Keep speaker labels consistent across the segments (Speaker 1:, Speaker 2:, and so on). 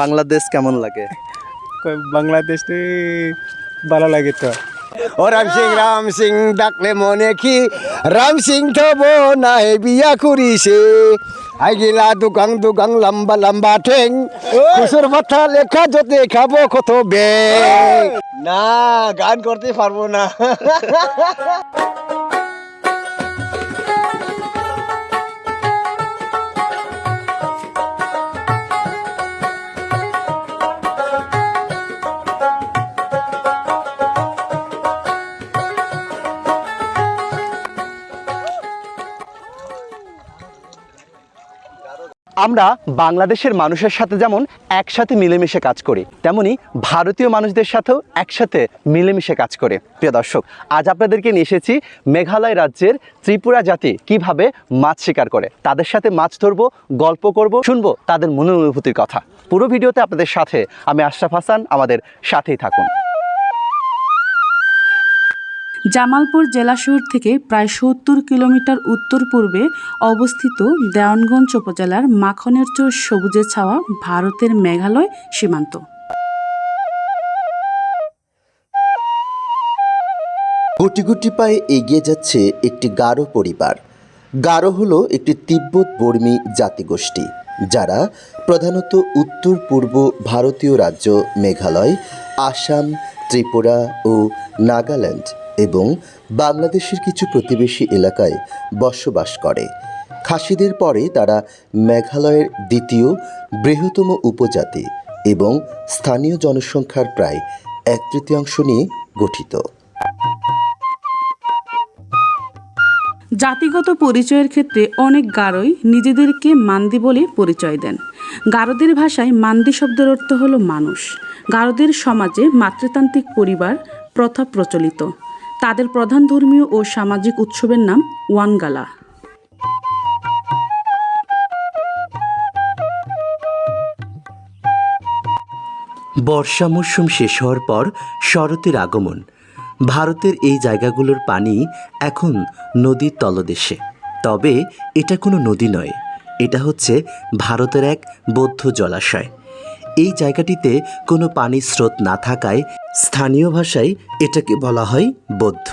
Speaker 1: বাংলাদেশ কেমন লাগে?
Speaker 2: কই বাংলাদেশ ভালো লাগে তো।
Speaker 3: ও রাম সিং রাম সিং ডাকলে মনে কি? রাম সিং থব নাই বিয়া করিছে। আই গিলা দুগাং দুগাং লম্বা লম্বা ঠেং। কুসুর মাথা লেখা যতে খাব কত বে না গান করতে পারব না।
Speaker 1: আমরা বাংলাদেশের মানুষের সাথে যেমন একসাথে মিলেমিশে কাজ করি, তেমনি ভারতীয় মানুষদের সাথেও একসাথে মিলেমিশে কাজ করে। প্রিয় দর্শক, আজ আপনাদেরকে নিয়ে এসেছি মেঘালয় রাজ্যের ত্রিপুরা জাতি কীভাবে মাছ শিকার করে। তাদের সাথে মাছ ধরবো, গল্প করব, শুনব তাদের মনের অনুভূতির কথা। পুরো ভিডিওতে আপনাদের সাথে আমি আশরাফ হাসান, আমাদের সাথেই থাকুন।
Speaker 4: জামালপুর জেলা শহর থেকে প্রায় সত্তর কিলোমিটার উত্তর পূর্বে অবস্থিত দেওয়ানগঞ্জ উপজেলার মাখনের চোর সবুজে ছাওয়া ভারতের মেঘালয় সীমান্ত।
Speaker 5: গুটি গুটি পায়ে এগিয়ে যাচ্ছে একটি গারো পরিবার। গারো হলো একটি তিব্বত বর্মী জাতিগোষ্ঠী, যারা প্রধানত উত্তর পূর্ব ভারতীয় রাজ্য মেঘালয়, আসাম, ত্রিপুরা ও নাগাল্যান্ড এবং বাংলাদেশের কিছু প্রতিবেশী এলাকায় বসবাস করে। খাসিদের পরে তারা মেঘালয়ের দ্বিতীয় বৃহত্তম উপজাতি এবং স্থানীয় জনসংখ্যার প্রায় এক তৃতীয়াংশ নিয়ে গঠিত।
Speaker 4: জাতিগত পরিচয়ের ক্ষেত্রে অনেক গারোই নিজেদেরকে মান্দি বলে পরিচয় দেন। গারোদের ভাষায় মান্দি শব্দের অর্থ হল মানুষ। গারোদের সমাজে মাতৃতান্ত্রিক পরিবার প্রথা প্রচলিত। তাদের প্রধান ধর্মীয় ও সামাজিক উৎসবের নাম ওয়ানগালা।
Speaker 5: বর্ষা মরশুম শেষ হওয়ার পর শরতের আগমন। ভারতের এই জায়গাগুলোর পানি এখন নদীর তলদেশে। তবে এটা কোনো নদী নয়, এটা হচ্ছে ভারতের এক বৌদ্ধ জলাশয়। এই জায়গাটিতে কোনো পানির স্রোত না থাকায় স্থানীয় ভাষায় এটাকে বলা হয় বৌদ্ধ।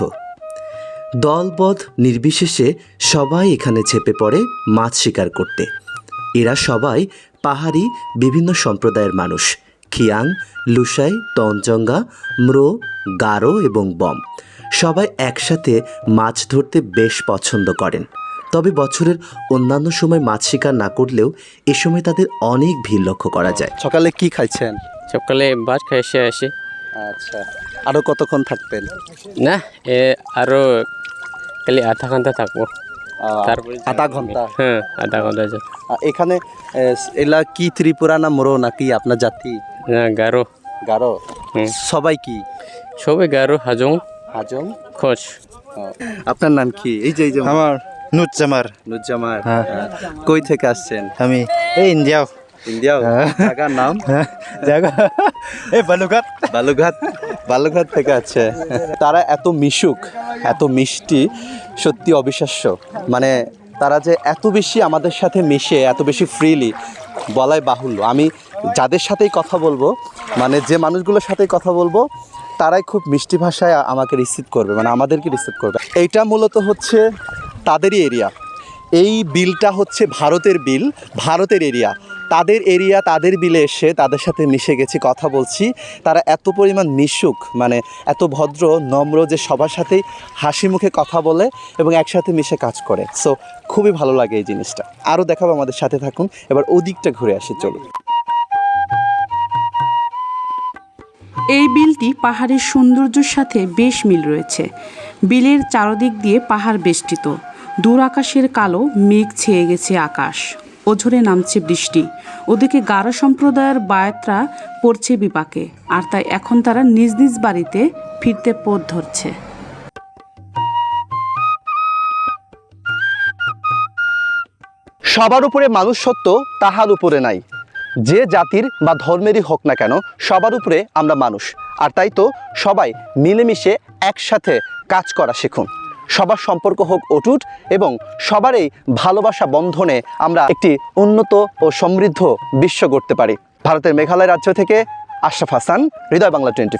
Speaker 5: দলবধ নির্বিশেষে সবাই এখানে ছেপে পড়ে মাছ শিকার করতে। এরা সবাই পাহাড়ি বিভিন্ন সম্প্রদায়ের মানুষ। খিয়াং লুসাই তঞ্জঙ্গা ম্রো, গারো এবং বম। সবাই একসাথে মাছ ধরতে বেশ পছন্দ করেন। তবে বছরের অন্যান্য সময় মাছ শিকার না করলেও এ সময় তাদের অনেক ভিড় লক্ষ্য করা যায়।
Speaker 1: সকালে কি খাইছেন?
Speaker 6: সকালে ভাত খাই এসে আসি।
Speaker 1: আচ্ছা। আরও কতক্ষণ থাকবেন?
Speaker 6: না এ আরও খালি আধা ঘণ্টা থাকব। তারপরে
Speaker 1: আধা ঘণ্টা?
Speaker 6: হ্যাঁ আধা ঘণ্টা আছে
Speaker 1: এখানে এলা কি ত্রিপুরা না মোরো নাকি আপনার জাতি?
Speaker 6: না গারো।
Speaker 1: গারো? সবাই কি?
Speaker 6: সবাই গারো হাজং।
Speaker 1: হাজং?
Speaker 6: খোঁজ।
Speaker 1: আপনার নাম কি? এই যে এই যে।
Speaker 2: আমার নুজ্জামার।
Speaker 1: নুজ্জামার।
Speaker 2: হ্যাঁ।
Speaker 1: হ্যাঁ। কই থেকে আসছেন?
Speaker 2: আমি এই ইন্ডিয়াও।
Speaker 1: ইন্ডিয়া জায়গার নাম?
Speaker 2: জায়গা এই বালুঘাট
Speaker 1: বালুঘাট বালুঘাট থেকে আছে। তারা এত মিশুক এত মিষ্টি সত্যি অবিশ্বাস্য। মানে তারা যে এত বেশি আমাদের সাথে মিশে এত বেশি ফ্রিলি বলাই বাহুল্য। আমি যাদের সাথেই কথা বলব মানে যে মানুষগুলোর সাথেই কথা বলব তারাই খুব মিষ্টি ভাষায় আমাকে রিসিভ করবে মানে আমাদেরকে রিসিভ করবে। এইটা মূলত হচ্ছে তাদেরই এরিয়া এই বিলটা হচ্ছে ভারতের বিল, ভারতের এরিয়া তাদের এরিয়া তাদের বিলে এসে তাদের সাথে মিশে গেছি, কথা বলছি। তারা এত পরিমাণ মিশুক মানে এত ভদ্র, নম্র যে সবার সাথেই হাসি মুখে কথা বলে এবং একসাথে মিশে কাজ করে। সো খুবই ভালো লাগে এই জিনিসটা। আরও দেখাবো আমাদের সাথে থাকুন। এবার ওদিকটা ঘুরে আসি, চলুন।
Speaker 4: এই বিলটি পাহাড়ের সৌন্দর্যের সাথে বেশ মিল রয়েছে। বিলের চারদিক দিয়ে পাহাড় বেষ্টিত। দূর আকাশের কালো মেঘ ছেয়ে গেছে আকাশ। ওঝরে নামছে বৃষ্টি। ওদিকে গারো সম্প্রদায়ের বায়াতরা পড়ছে বিপাকে, আর তাই এখন তারা নিজ নিজ বাড়িতে ফিরতে পথ ধরছে।
Speaker 1: সবার উপরে মানুষ সত্য তাহার উপরে নাই। যে জাতির বা ধর্মেরই হোক না কেন, সবার উপরে আমরা মানুষ। আর তাই তো সবাই মিলেমিশে একসাথে কাজ করা শিখুন। সবার সম্পর্ক হোক অটুট এবং সবারই ভালোবাসা বন্ধনে আমরা একটি উন্নত ও সমৃদ্ধ বিশ্ব গড়তে পারি। ভারতের মেঘালয় রাজ্য থেকে আশরাফ হাসান, হৃদয় বাংলা টোয়েন্টি